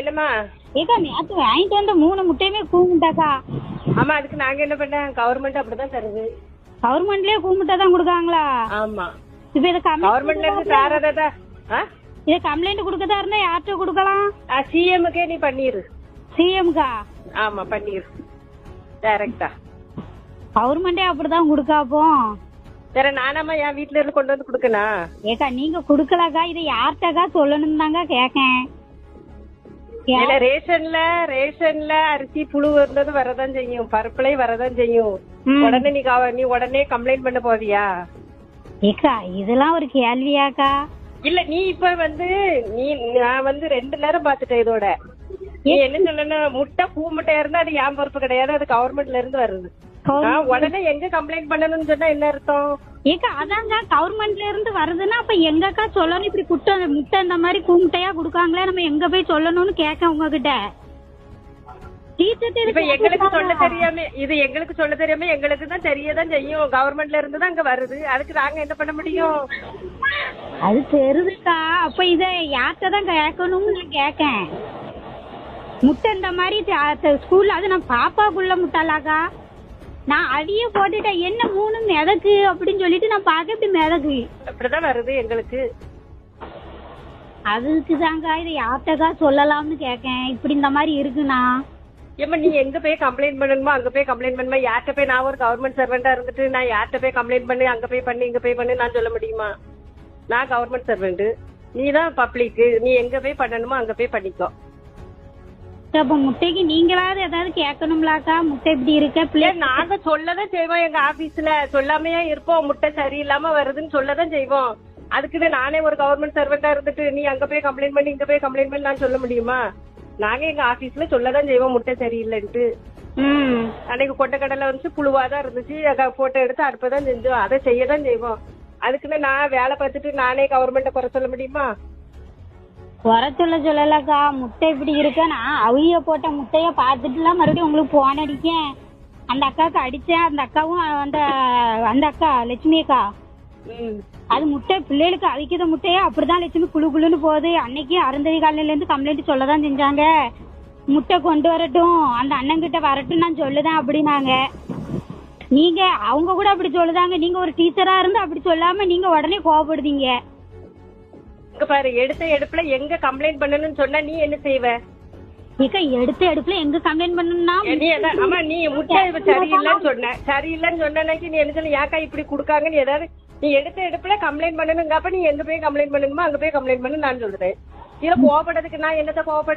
என்னம்மா ஏக்கா நேற்று வாங்கிட்டு வந்த மூணு முட்டையுமே கூமுட்டாக்கா. ஆமா அதுக்கு நாங்க என்ன பண்ண கவர்மெண்ட் அப்படிதான் தருது. கவர்மெண்ட்லயே கூமுட்டை தான் கொடுக்காங்களா? ஆமா. இப்போ இதை கவர்மெண்ட்ல இருந்து தரதா இதை கம்ப்ளைண்ட் கொடுக்கதா இருந்தா யார்கிட்ட கொடுக்கலாம்? சிஎம்முக்கே நீ பண்ணிரு. சிஎம்கா ஆமா பண்ணிரு. டைரக்டா கவர்மெண்டே அப்படிதான் கொடுக்காப்போ வேற நானாமா என் வீட்ல இருந்து கொண்டு வந்து கொடுக்கணும். ஏக்கா நீங்க கொடுக்கலக்கா? இதை யார்கிட்டக்கா சொல்லணும் தாங்க கேக்கேன். இல்ல ரேஷன்ல ரேஷன்ல அரிசி புழு இருந்தது வரதான் செய்யும். பருப்புலையும் வரதான் செய்யும். உடனே நீ நீ உடனே கம்ப்ளைண்ட் பண்ண போவியா? ஏக்கா இதெல்லாம் ஒரு கேள்வியாக்கா. இல்ல நீ இப்ப வந்து நீ நான் வந்து ரெண்டு நேரம் பாத்துட்டேன் இதோட. நீ என்ன சொல்லணும் முட்டை பூ முட்டையா இருந்தா அது என் பொறுப்பு கிடையாது? அது கவர்மெண்ட்ல இருந்து வருது. உடனே எங்க கம்ப்ளைண்ட் பண்ணணும்னு சொன்னா என்ன அர்த்தம்? ஏக்கா அதாங்க கவர்மெண்ட்ல இருந்து வருதுன்னா அப்ப எங்கக்கா சொல்லணும்? இப்படி குட்டை முட்டை இந்த மாதிரி கூமுட்டையா கொடுக்காங்களே நம்ம எங்க போய் சொல்லணும்னு கேட்க உங்ககிட்ட. இப்ப எங்களுக்கு சொல்ல? தெரியாம இது எங்களுக்கு சொல்ல தெரியாம எங்களுக்கு தான் தெரியதான் செய்யும். கவர்மெண்ட்ல இருந்து தான் அங்க வருது. அதுக்கு நாங்க என்ன பண்ண முடியும்? அது தெரியுதுக்கா அப்ப இத யார்கிட்ட தான் கேட்கணும்னு நான் கேட்கேன். முட்டை இந்த மாதிரி ஸ்கூல்ல அது நான் பாப்பாக்குள்ள முட்டாளாக்கா? நான் அடியே போட்டுட்டேன் என்ன மூணு மிதக்கு அப்படின்னு சொல்லிட்டு நான் பார்க்க இப்படி மிதக்கு? அப்படிதான் வருது எங்களுக்கு. அதுக்கு தாங்க இதை யார்கிட்டக்கா சொல்லலாம்னு கேட்கேன் இப்படி இந்த மாதிரி இருக்குண்ணா. ஏமா நீ எங்க போய் கம்ப்ளைண்ட் பண்ணணுமோ அங்க போய் கம்ப்ளைண்ட் பண்ணுமா? யார்கிட்ட போய் நான் ஒரு கவர்மெண்ட் சர்வெண்டா இருந்துட்டு நான் யார்கிட்ட போய் கம்ப்ளைண்ட் பண்ணி? அங்க போய் பண்ணி இங்க போய் பண்ணி நான் சொல்ல முடியுமா? நான் கவர்மெண்ட் சர்வெண்ட் நீ தான் பப்ளிக் நீ எங்க போய் பண்ணணுமோ அங்க போய் பண்ணிக்கோ. அப்ப முட்டைக்கு நீங்களாவது ஏதாவது கேட்கணும்லாக்கா முட்டை இப்படி இருக்க? பிள்ளை நாங்க சொல்லதான் செய்வோம். எங்க ஆபீஸ்ல சொல்லாமையா இருப்போம். முட்டை சரியில்லாம வருதுன்னு சொல்லதான் செய்வோம். அதுக்குன்னு நானே ஒரு கவர்மெண்ட் சர்வெண்டா இருந்துட்டு நீ அங்க போய் கம்ப்ளைண்ட் பண்ணி இங்க போய் கம்ப்ளைண்ட் பண்ணி நான் சொல்ல முடியுமா? நாங்க எங்க ஆபீஸ்ல சொல்லதான் செய்வோம் முட்டை சரியில்லைன்ட்டு. அன்னைக்கு கொட்டக்கடலை வந்து புழுவாதான் இருந்துச்சு. போட்டோ எடுத்து அடுப்பதான் செஞ்சோம். அதை செய்யதான் செய்வோம். அதுக்குன்னு நான் வேலை பார்த்துட்டு நானே கவர்மெண்ட்டை குறை சொல்ல முடியுமா? குறை சொல்ல சொல்லலக்கா முட்டை இப்படி இருக்க. நான் அவிய போட்ட முட்டைய பார்த்துட்டுலாம் மறுபடியும் உங்களுக்கு போன் அடிக்கேன் அந்த அக்காவுக்கு அடிச்சேன். அந்த அக்காவும் அந்த அந்த அக்கா லட்சுமி அக்கா. அது முட்டை பிள்ளைகளுக்கு அவிக்கிற முட்டையே அப்படிதான் லட்சுமி குழு குழுன்னு போகுது. அன்னைக்கு அருந்ததி காலையில இருந்து கம்ப்ளைண்ட் சொல்ல தான் செஞ்சாங்க. முட்டை கொண்டு வரட்டும். அந்த அண்ணன் கிட்ட வரட்டும் நான் சொல்லுதேன் அப்படின்னாங்க. நீங்க அவங்க கூட அப்படி சொல்லுதாங்க. நீங்க ஒரு டீச்சரா இருந்து அப்படி சொல்லாம நீங்க உடனே கோவப்படுதீங்க. இங்க பாரு எடுத்த எடுப்புல எங்க கம்ப்ளைண்ட் பண்ணணும்னு சொன்னா நீ என்ன செய்வ? ஏக்கா எடுத்த எடுப்புல எங்க கம்ப்ளைண்ட் பண்ணணும்னா நீ என்ன ஆமா நீ முட்டை இப்ப சரியில்லைன்னு சொன்ன. சரியில்லைன்னு சொன்னனைக்கு நீ என்ன சொல்ல ஏக்கா இப்படி கொடுக்காங்கன்னு ஏதாவது நீ எடுத்த எடுப்புல கம்ப்ளைண்ட் பண்ணணுங்க அப்ப நீ எங்க போய் கம்ப்ளைண்ட் பண்ணணுமோ அங்க போய் கம்ப்ளைண்ட் பண்ணு நான் சொல்றேன். இதுல கோவப்பட்டதுக்கு நான் என்னத்த கோவப்பட்டேன்?